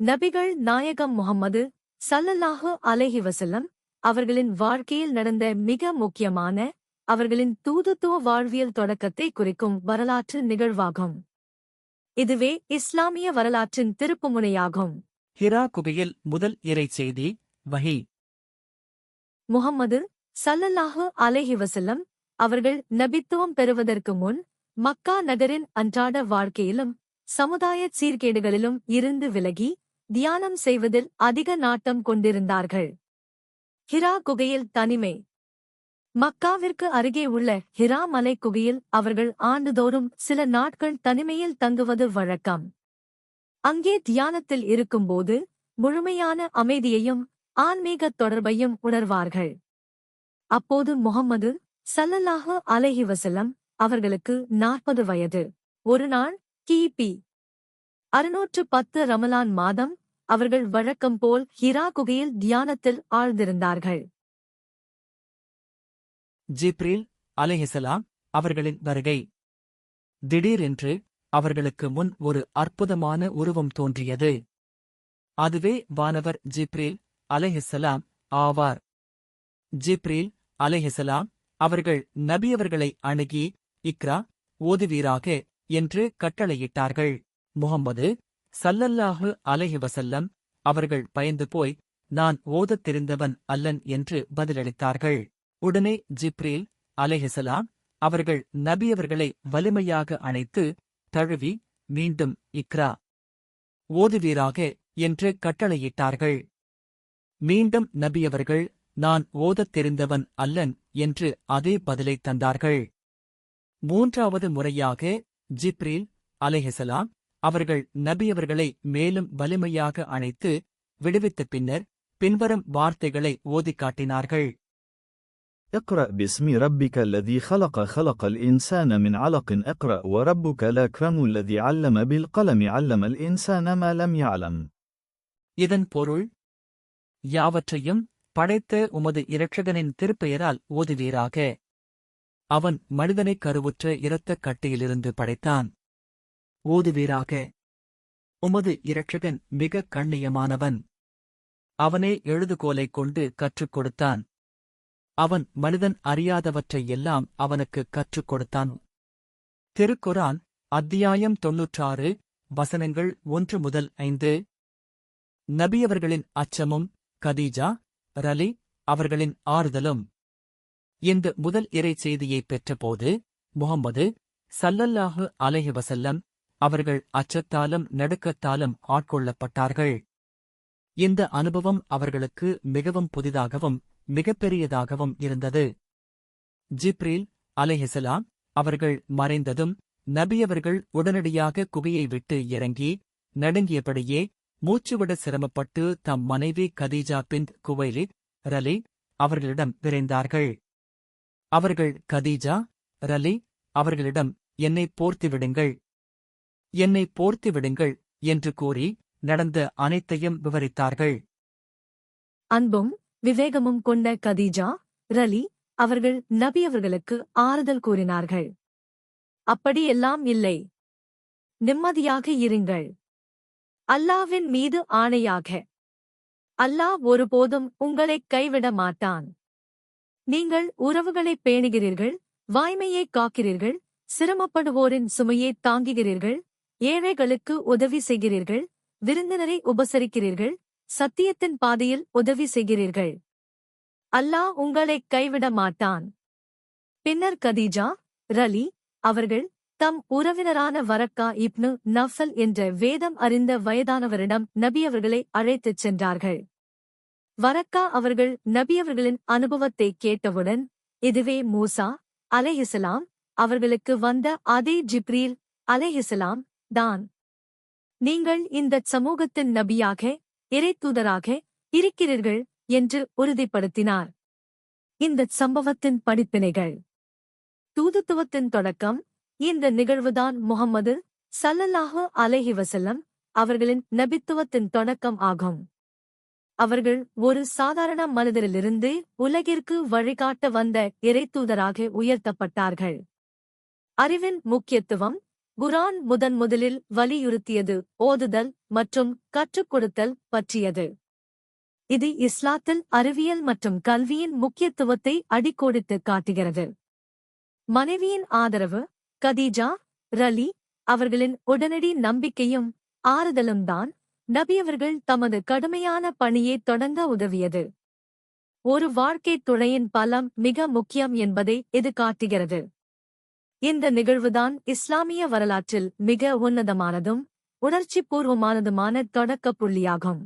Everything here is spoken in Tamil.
நபிகள் நாயகம் முகம்மது சல்லல்லாஹு அலைஹி வஸல்லம் அவர்களின் வாழ்க்கையில் நடந்த மிக முக்கியமான அவர்களின் தூதுத்துவ வாழ்வியல் தொடக்கத்தை குறிக்கும் வரலாற்று நிகழ்வாகும். இதுவே இஸ்லாமிய வரலாற்றின் திருப்புமுனையாகும். ஹிரா குகையில் முதல் இறை செய்தி வஹி. முகம்மது சல்லல்லாஹு அலைஹி வஸல்லம் அவர்கள் நபித்துவம் பெறுவதற்கு முன் மக்கா நகரின் அன்றாட வாழ்க்கையிலும் சமுதாய சீர்கேடுகளிலும் இருந்து விலகி தியானம் செய்வதில் அதிக நாட்டம் கொண்டிருந்தார்கள். ஹிரா குகையில் தனிமை. மக்காவிற்கு அருகே உள்ள ஹிரா மலை குகையில் அவர்கள் ஆண்டுதோறும் சில நாட்கள் தனிமையில் தங்குவது வழக்கம். அங்கே தியானத்தில் இருக்கும்போது முழுமையான அமைதியையும் ஆன்மீகத் தொடர்பையும் உணர்வார்கள். அப்போது முகம்மது சல்லல்லாஹு அலஹி வசலம் அவர்களுக்கு நாற்பது வயது. ஒரு நாள் கிபி அறுநூற்று பத்து ரமலான் மாதம் அவர்கள் வழக்கம் போல் ஹிரா குகையில் தியானத்தில் ஆழ்ந்திருந்தார்கள். ஜிப்ரில் அலைஹிசலாம் அவர்களின் வருகை. திடீரென்று அவர்களுக்கு முன் ஒரு அற்புதமான உருவம் தோன்றியது. அதுவே வானவர் ஜிப்ரில் அலைஹிசலாம் ஆவார். ஜிப்ரில் அலைஹிசலாம் அவர்கள் நபியவர்களை அணுகி இக்ரா ஓதுவீராக என்று கட்டளையிட்டார்கள். முகம்மது சல்லல்லாஹு அலைஹி வசல்லம் அவர்கள் பயந்து போய் நான் ஓதத் தெரிந்தவன் அல்லன் என்று பதிலளித்தார்கள். உடனே ஜிப்ரீல் அலைஹிசலாம் அவர்கள் நபியவர்களை வலிமையாக அணைத்து தழுவி மீண்டும் இக்ரா ஓதுவீராக என்று கட்டளையிட்டார்கள். மீண்டும் நபியவர்கள் நான் ஓதத் தெரிந்தவன் அல்லன் என்று அதே பதிலை தந்தார்கள். மூன்றாவது முறையாக ஜிப்ரீல் அலைஹிசலாம் அவர்கள் நபியவர்களை மேலும் வலிமையாக அணைத்து விடுவித்த பின்னர் பின்வரும் வார்த்தைகளை ஓதிக் காட்டினார்கள் اقرأ باسم ربك الذي خلق خلق الإنسان من علق اقرأ وربك الأكرم الذي علم بالقلم علم الإنسان ما لم يعلم இதன் பொருள் யாவற்றையும் படைத்த உமது இரட்சகனின் திருப்பெயரால் ஓதுவீராக அவன் மனிதனை கருவுற்ற இரத்தக் கட்டியிலிருந்து படைத்தான் ஓதுவீராக. உமது இரட்சகன் மிக கண்ணியமானவன். அவனே எழுதுகோலைக் கொண்டு கற்றுக் கொடுத்தான். அவன் மனிதன் அறியாதவற்றை எல்லாம் அவனுக்கு கற்றுக் கொடுத்தான். திருக்குரான் அத்தியாயம் தொன்னூற்றாறு வசனங்கள் ஒன்று முதல் ஐந்து. நபியவர்களின் அச்சமும் கதீஜா ரலி அவர்களின் ஆறுதலும். இந்த முதல் இறை செய்தியைப் பெற்றபோது முகம்மது சல்லல்லாஹு அலைஹி வசல்லம் அவர்கள் அச்சத்தாலும் நடுக்கத்தாலும் ஆட்கொள்ளப்பட்டார்கள். இந்த அனுபவம் அவர்களுக்கு மிகவும் புதிதாகவும் மிகப்பெரியதாகவும் இருந்தது. ஜிப்ரீல் அலைஹிசலாம் அவர்கள் மறைந்ததும் நபியவர்கள் உடனடியாக குகையை விட்டு இறங்கி நடுங்கியபடியே மூச்சுவிட சிரமப்பட்டு தம் மனைவி கதீஜா பின் குவைலித் ரலி அவர்களிடம் விரைந்தார்கள். அவர்கள் கதீஜா ரலி அவர்களிடம் என்னை போர்த்திவிடுங்கள். என்னை போர்த்து விடுங்கள் என்று கூறி நடந்த அனைத்தையும் விவரித்தார்கள். அன்பும் விவேகமும் கொண்ட கதீஜா ரலி அவர்கள் நபி அவர்களுக்கு ஆறுதல் கூறினார்கள். அப்படியெல்லாம் இல்லை. நிம்மதியாக இருங்கள். அல்லாவின் மீது ஆணையாக. அல்லாஹ் ஒருபோதும் உங்களைக் கைவிட மாட்டான். நீங்கள் உறவுகளை பேணுகிறீர்கள் வாய்மையை காக்கிறீர்கள் சிரமப்படுவோரின் சுமையை தாங்குகிறீர்கள் ஏழைகளுக்கு உதவி செய்கிறீர்கள் விருந்தினரை உபசரிக்கிறீர்கள் சத்தியத்தின் பாதையில் உதவி செய்கிறீர்கள். அல்லாஹ் உங்களைக் கைவிட மாட்டான். பின்னர் கதீஜா ரலி அவர்கள் தம் உறவினரான வரக்கா இப்னு நஃபல் என்ற வேதம் அறிந்த வயதானவரிடம் நபியவர்களை அழைத்துச் சென்றார்கள். வரக்கா அவர்கள் நபியவர்களின் அனுபவத்தை கேட்டவுடன் இதுவே மூசா அலைஹிசலாம் அவர்களுக்கு வந்த அதே ஜிப்ரீல் அலைஹிசலாம் தான். நீங்கள் இந்தச் சமூகத்தின் நபியாக இறைத்தூதராக இருக்கிறீர்கள் என்று உறுதிப்படுத்தினார். இந்தச் சம்பவத்தின் படிப்பினைகள். தூதுத்துவத்தின் தொடக்கம் இந்த நிகழ்வுதான் முகம்மது சல்லல்லாஹு அலைஹி வசல்லம் அவர்களின் நபித்துவத்தின் தொடக்கம் ஆகும். அவர்கள் ஒரு சாதாரண மனிதரிலிருந்து உலகிற்கு வழிகாட்ட வந்த இறைத்தூதராக உயர்த்தப்பட்டார்கள். அறிவின் முக்கியத்துவம் குரான் முதன் முதலில் வலியுறுத்தியது ஓதுதல் மற்றும் கற்றுக் கொடுத்தல் பற்றியது. இது இஸ்லாத்தில் அறிவியல் மற்றும் கல்வியின் முக்கியத்துவத்தை அடிக்கோடித்து காட்டுகிறது. மனைவியின் ஆதரவு கதீஜா ரலி அவர்களின் உடனடி நம்பிக்கையும் ஆறுதலும் தான் நபியவர்கள் தமது கடுமையான பணியை தொடங்க உதவியது. ஒரு வாழ்க்கைத் துணையின் பலம் மிக முக்கியம் என்பதை இது காட்டுகிறது. இந்த நிகழ்வுதான் இஸ்லாமிய வரலாற்றில் மிக உன்னதமானதும் உணர்ச்சிபூர்வமானதுமான தொடக்கப் புள்ளியாகும்.